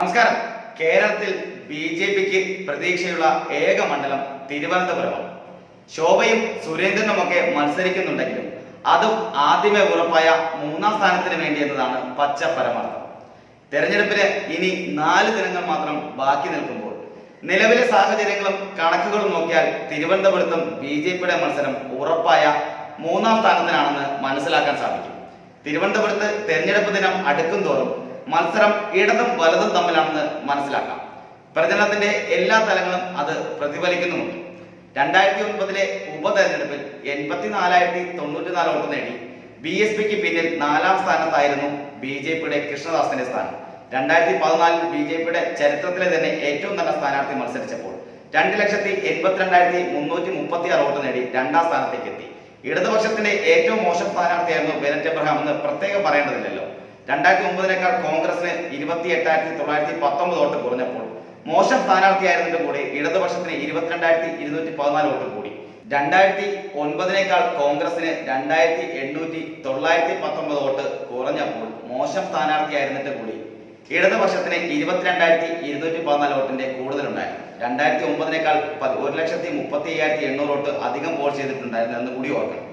നമസ്കാരം. കേരളത്തിൽ B J പിക്ക് പ്രതീക്ഷയുള്ള ഏക മണ്ഡലം തിരുവനന്തപുരമാണ്. ശോഭയും സുരേന്ദ്രനുമൊക്കെ മത്സരിക്കുന്നുണ്ടെങ്കിലും അതും ആദ്യമേ ഉറപ്പായ മൂന്നാം സ്ഥാനത്തിന് വേണ്ടി എന്നതാണ് പച്ച പരമാർത്ഥം. തെരഞ്ഞെടുപ്പിന് ഇനി നാല് ദിനങ്ങൾ മാത്രം ബാക്കി നിൽക്കുമ്പോൾ നിലവിലെ സാഹചര്യങ്ങളും കണക്കുകളും നോക്കിയാൽ തിരുവനന്തപുരത്തും ബി ജെ പിയുടെ മത്സരം ഉറപ്പായ മൂന്നാം സ്ഥാനത്തിനാണെന്ന് മനസ്സിലാക്കാൻ സാധിക്കും. തിരുവനന്തപുരത്ത് തെരഞ്ഞെടുപ്പ് ദിനം അടുക്കും തോറും മത്സരം ഇടതും വലതും തമ്മിലാണെന്ന് മനസ്സിലാക്കാം. പ്രചരണത്തിന്റെ എല്ലാ തലങ്ങളും അത് പ്രതിഫലിക്കുന്നുമുണ്ട്. രണ്ടായിരത്തി ഒൻപതിലെ ഉപതെരഞ്ഞെടുപ്പിൽ എൺപത്തിനാലായിരത്തി തൊണ്ണൂറ്റിനാല് വോട്ട് നേടി. ബി എസ് പിക്ക് പിന്നിൽ നാലാം സ്ഥാനത്തായിരുന്നു ബി ജെ പിയുടെ കൃഷ്ണദാസിന്റെ സ്ഥാനം. രണ്ടായിരത്തി പതിനാലിൽ ബി ജെ പിയുടെ ചരിത്രത്തിലെ തന്നെ ഏറ്റവും നല്ല സ്ഥാനാർത്ഥി മത്സരിച്ചപ്പോൾ രണ്ട് ലക്ഷത്തി എൺപത്തിരണ്ടായിരത്തി മുന്നൂറ്റി മുപ്പത്തി ആറ് വോട്ട് നേടി രണ്ടാം സ്ഥാനത്തേക്ക് എത്തി ഇടതുപക്ഷത്തിന്റെ ഏറ്റവും മോശം സ്ഥാനാർത്ഥിയായിരുന്നു ബെനറ്റ് എബ്രഹാം എന്ന് പ്രത്യേകം പറയേണ്ടതില്ലല്ലോ. രണ്ടായിരത്തി ഒമ്പതിനേക്കാൾ കോൺഗ്രസിന് ഇരുപത്തി എട്ടായിരത്തി തൊള്ളായിരത്തി പത്തൊമ്പത് വോട്ട് കുറഞ്ഞപ്പോൾ മോശം സ്ഥാനാർത്ഥിയായിരുന്നതിന്റെ കൂടെ ഇടതുപക്ഷത്തിന് ഇരുപത്തിരണ്ടായിരത്തി ഇരുന്നൂറ്റി പതിനാല് വോട്ട് കൂടി. രണ്ടായിരത്തി ഒൻപതിനേക്കാൾ കോൺഗ്രസിന് രണ്ടായിരത്തി എണ്ണൂറ്റി തൊള്ളായിരത്തി പത്തൊമ്പത് വോട്ട് കുറഞ്ഞപ്പോൾ മോശം സ്ഥാനാർത്ഥിയായിരുന്നിട്ട് കൂടി. ഇടതുപക്ഷത്തിന് ഇരുപത്തിരണ്ടായിരത്തി ഇരുന്നൂറ്റി പതിനാല് വോട്ടിന്റെ കൂടുതലുണ്ടായിരുന്നു രണ്ടായിരത്തി ഒമ്പതിനേക്കാൾ ഒരു ലക്ഷത്തി മുപ്പത്തി അയ്യായിരത്തി എണ്ണൂറ് വോട്ട് അധികം പോൾ ചെയ്തിട്ടുണ്ടായിരുന്നു എന്ന് കൂടി ഓർക്കണം.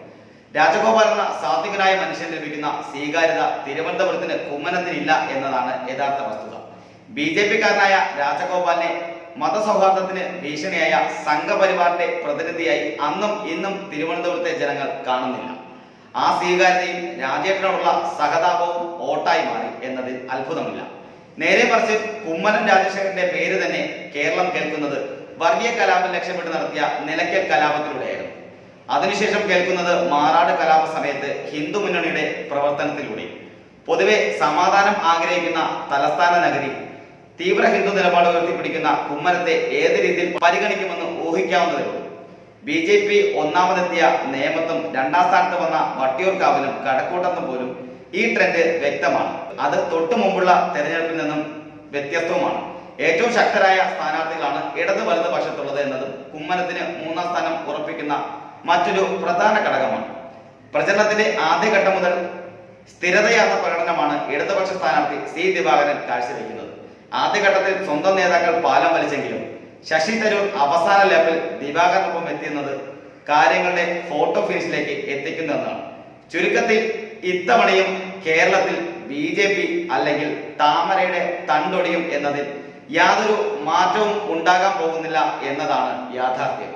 രാജഗോപാൽ എന്ന സാത്വികനായ മനുഷ്യൻ ലഭിക്കുന്ന സ്വീകാര്യത തിരുവനന്തപുരത്തിന് കുമ്മനത്തിനില്ല എന്നതാണ് യഥാർത്ഥ വസ്തുത. ബി ജെ പിക്കാരനായ രാജഗോപാലിനെ മതസൗഹാർദ്ദത്തിന് ഭീഷണിയായ സംഘപരിവാറിന്റെ പ്രതിനിധിയായി അന്നും ഇന്നും തിരുവനന്തപുരത്തെ ജനങ്ങൾ കാണുന്നില്ല. ആ സ്വീകാര്യതയും രാജേട്ടനോടുള്ള സഹതാപവും ഓട്ടായി മാറി എന്നതിൽ അത്ഭുതമില്ല. നേരെ മറിച്ച് കുമ്മനം രാജശേഖരന്റെ പേര് തന്നെ കേരളം കേൾക്കുന്നത് വർഗീയ കലാപം ലക്ഷ്യമിട്ട് നടത്തിയ നിലയ്ക്കൽ കലാപത്തിലൂടെയായിരുന്നു അതിനുശേഷം കേൾക്കുന്നത് മാറാട് കലാപ സമയത്ത് ഹിന്ദു മുന്നണിയുടെ പ്രവർത്തനത്തിലൂടെ. പൊതുവെ സമാധാനം ആഗ്രഹിക്കുന്ന തലസ്ഥാന നഗരി തീവ്ര ഹിന്ദു നിലപാട് ഉയർത്തിപ്പിടിക്കുന്ന കുമ്മനത്തെ ഏത് രീതിയിൽ പരിഗണിക്കുമെന്ന് ഊഹിക്കാവുന്നതേ ബി ജെ പി ഒന്നാമതെത്തിയ നേമത്തും രണ്ടാം സ്ഥാനത്ത് വന്ന വട്ടിയൂർക്കാവിലും കടക്കൂട്ടത്തും പോലും ഈ ട്രെൻഡ് വ്യക്തമാണ്. അത് തൊട്ടു മുമ്പുള്ള തെരഞ്ഞെടുപ്പിൽ നിന്നും വ്യത്യസ്തവുമാണ്. ഏറ്റവും ശക്തരായ സ്ഥാനാർത്ഥികളാണ് ഇടത് വലത് പക്ഷത്തുള്ളത് എന്നതും കുമ്മനത്തിന് മൂന്നാം സ്ഥാനം ഉറപ്പിക്കുന്ന മറ്റൊരു പ്രധാന ഘടകമാണ്. പ്രചരണത്തിന്റെ ആദ്യഘട്ടം മുതൽ സ്ഥിരതയാർന്ന പ്രകടനമാണ് ഇടതുപക്ഷ സ്ഥാനാർത്ഥി സി ദിവാകരൻ കാഴ്ചവെക്കുന്നത്. ആദ്യഘട്ടത്തിൽ സ്വന്തം നേതാക്കൾ പാലം വലിച്ചെങ്കിലും ശശി തരൂർ അവസാന ലാപ്പിൽ ദിവാകരനൊപ്പം എത്തിയെന്നത് കാര്യങ്ങളുടെ ഫോട്ടോ ഫിനിഷിലേക്ക് എത്തിക്കുന്നതാണ് ചുരുക്കത്തിൽ ഇത്തവണയും കേരളത്തിൽ ബി ജെ പി അല്ലെങ്കിൽ താമരയുടെ തണ്ടൊടിയും എന്നതിൽ യാതൊരു മാറ്റവും ഉണ്ടാകാൻ പോകുന്നില്ല എന്നതാണ് യാഥാർത്ഥ്യം.